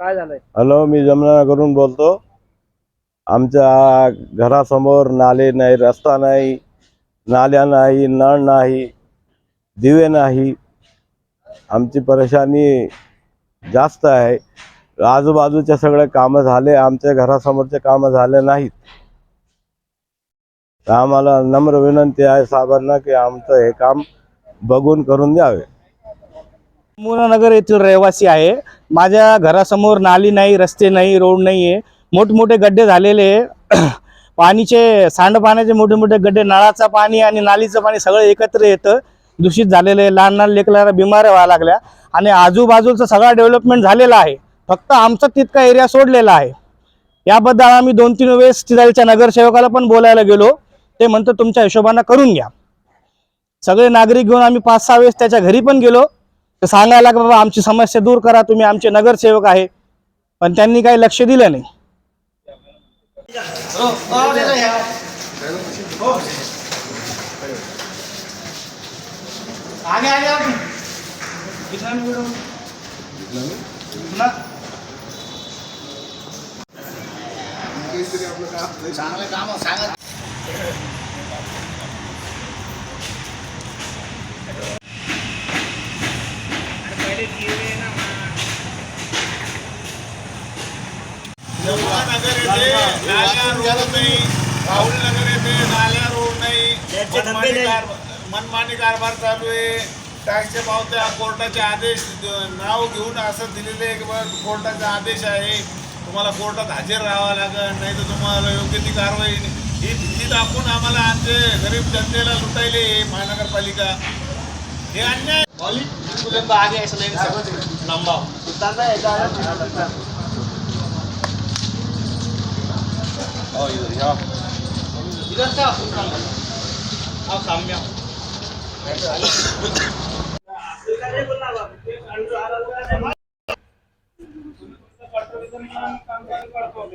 काय झालंय? हॅलो मी जमनानगरून बोलतो. आमच्या घरासमोर नाले नाही रस्ता नाही नाल्या नाही नळ नाही दिवे नाही. आमची परेशानी जास्त आहे. आजूबाजूचे सगळे कामं झाले आमच्या घरासमोरचे कामं झाले नाहीत. तर आम्हाला नम्र विनंती आहे साहेबांना की आमचं हे काम बघून करून द्यावे. मुनानगर येथील रहिवासी आहे. माझ्या घरासमोर नाली नाही रस्ते नाही रोड नाही आहे मोठमोठे गड्डे झालेले आहे. पाणीचे सांडपाण्याचे मोठे मोठे गड्डे नळाचं पाणी आणि नालीचं पाणी सगळं एकत्र येतं. दूषित झालेलं आहे. लहान लहान लेकरांना बिमाऱ्या व्हायला लागल्या. आणि आजूबाजूचं सगळा डेव्हलपमेंट झालेला आहे. फक्त आमचा तितका एरिया सोडलेला आहे. याबद्दल आम्ही दोन तीन वेळेस तिथलच्या नगरसेवकाला पण बोलायला गेलो. ते म्हणतो तुमच्या हिशोबानं करून घ्या. सगळे नागरिक घेऊन आम्ही पाच सहा वेळेस त्याच्या घरी पण गेलो. तर सांगायला की बाबा आमची समस्या दूर करा तुम्ही आमचे नगरसेवक आहे. पण त्यांनी काही लक्ष दिलं नाही. नगर येथे नाल्या रोड नाही राहुल नगर येथे नाल्या रोड नाही. मनमानी कारभार मनमानी कारभार चालू आहे. टॅक्सच्या पावत्या कोर्टाचे आदेश नाव घेऊन असं दिलेले आहे की बा कोर्टाचा आदेश आहे. तुम्हाला कोर्टात हजर राहावं लागेल नाही तर तुम्हाला योग्य ती कारवाई ही भीती दाखवून आम्हाला आमचे गरीब जनतेला लुटायले हे महानगरपालिका. हे अन्याय 이거 야. 이런 차 불쌍한 거. 아, 삼명. करतो